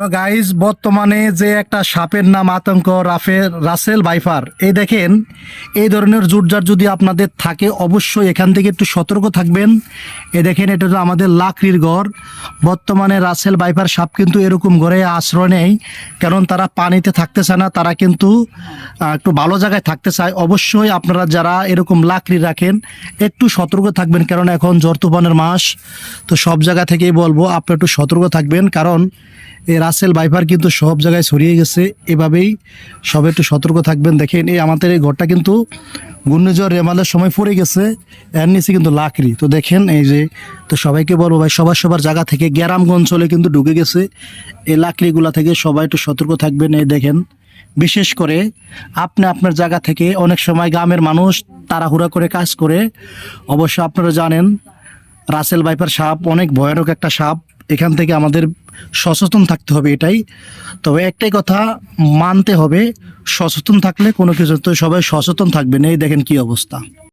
Guys বর্তমানে যে একটা সাপের নাম আতঙ্ক রাফের রাসেল বাইফার এই দেখেন, এই ধরনের জুটজার যদি আপনাদের থাকে, অবশ্যই এখান থেকে একটু সতর্ক থাকবেন। এ দেখেন, এটা হলো আমাদের লাকড়ির ঘর। বর্তমানে রাসেল বাইফার সাপ কিন্তু এরকম ঘরে আশ্রয় নেই, কারণ তারা পানিতে থাকতে চায় না, তারা কিন্তু একটু ভালো জায়গায় থাকতে চায়। অবশ্যই আপনারা যারা এরকম লাকড়ি রাখেন, একটু সতর্ক থাকবেন, কারণ এখন জ্বর তুফানের মাস। তো সব জায়গা থেকেই বলব আপনি একটু সতর্ক থাকবেন, কারণ এই রাসেল বাইফার কিন্তু সব জায়গায় ছড়িয়ে গেছে। এভাবেই সব একটু সতর্ক থাকবেন। দেখেন, এই আমাদের এই ঘরটা কিন্তু ঘূর্ণিঝড় রেমালের সময় পড়ে গেছে, এর নিচে কিন্তু লাকড়ি। তো দেখেন, এই যে, তো সবাইকে বলব ভাই, সবার সবার জায়গা থেকে গ্রাম অঞ্চলে কিন্তু ঢুকে গেছে। এই লাকড়িগুলা থেকে সবাই একটু সতর্ক থাকবেন। এই দেখেন, বিশেষ করে আপনি আপনার জায়গা থেকে অনেক সময় গ্রামের মানুষ তাড়াহুড়া করে কাজ করে। অবশ্য আপনারা জানেন, রাসেল বাইপার সাপ অনেক ভয়ানক একটা সাপ। এখান থেকে আমাদের সচেতন থাকতে হবে এটাই। তবে একটাই কথা, মানতে হবে, সচেতন থাকলে কোনো কিছু তো সবাই সচেতন থাকবে না। এই দেখেন কি অবস্থা।